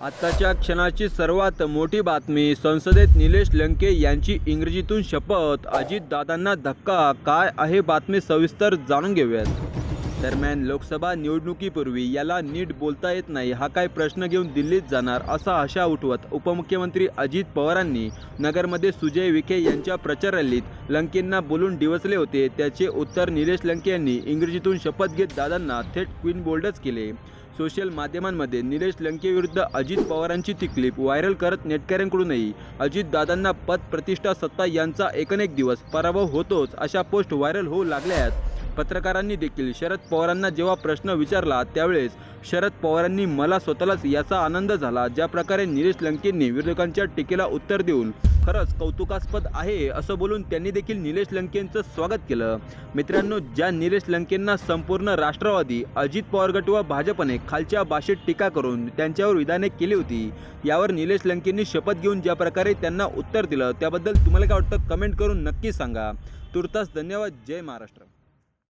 आत्ताच्या क्षणाची सर्वात मोठी बातमी संसदेत निलेश लंके यांची इंग्रजीतून शपथ अजितदादांना धक्का काय आहे बातमी सविस्तर जाणून घेऊयात. दरम्यान लोकसभा निवडणुकीपूर्वी याला नीट बोलता येत नाही हा काय प्रश्न घेऊन दिल्लीत जाणार असा आशा उठवत उपमुख्यमंत्री अजित पवारांनी नगरमध्ये सुजय विखे यांच्या प्रचार रॅलीत लंकेंना बोलून डिवचले होते. त्याचे उत्तर निलेश लंके यांनी इंग्रजीतून शपथ घेत दादांना थेट क्वीन बोल्डच केले. सोशल माध्यमांमध्ये निलेश लंकेविरुद्ध अजित पवारांची ती क्लिप व्हायरल करत नेटकऱ्यांकडूनही अजितदादांना पद प्रतिष्ठा सत्ता यांचा एकनेक दिवस पराभव होतोच अशा पोस्ट व्हायरल होऊ लागल्या आहेत. पत्रकारांनी देखील शरद पवारांना जेव्हा प्रश्न विचारला त्यावेळेस शरद पवारांनी मला स्वतःलाच याचा आनंद झाला ज्या प्रकारे निलेश लंकेंनी विरोधकांच्या टीकेला उत्तर देऊन खरंच कौतुकास्पद आहे असं बोलून त्यांनी देखील निलेश लंकेंचं स्वागत केलं. मित्रांनो ज्या निलेश लंकेंना संपूर्ण राष्ट्रवादी अजित पवार गट व भाजपने खालच्या भाषेत टीका करून त्यांच्यावर विधाने केली होती यावर निलेश लंकेंनी शपथ घेऊन ज्या प्रकारे त्यांना उत्तर दिलं त्याबद्दल तुम्हाला काय वाटतं कमेंट करून नक्की सांगा. तुर्तास धन्यवाद. जय महाराष्ट्र.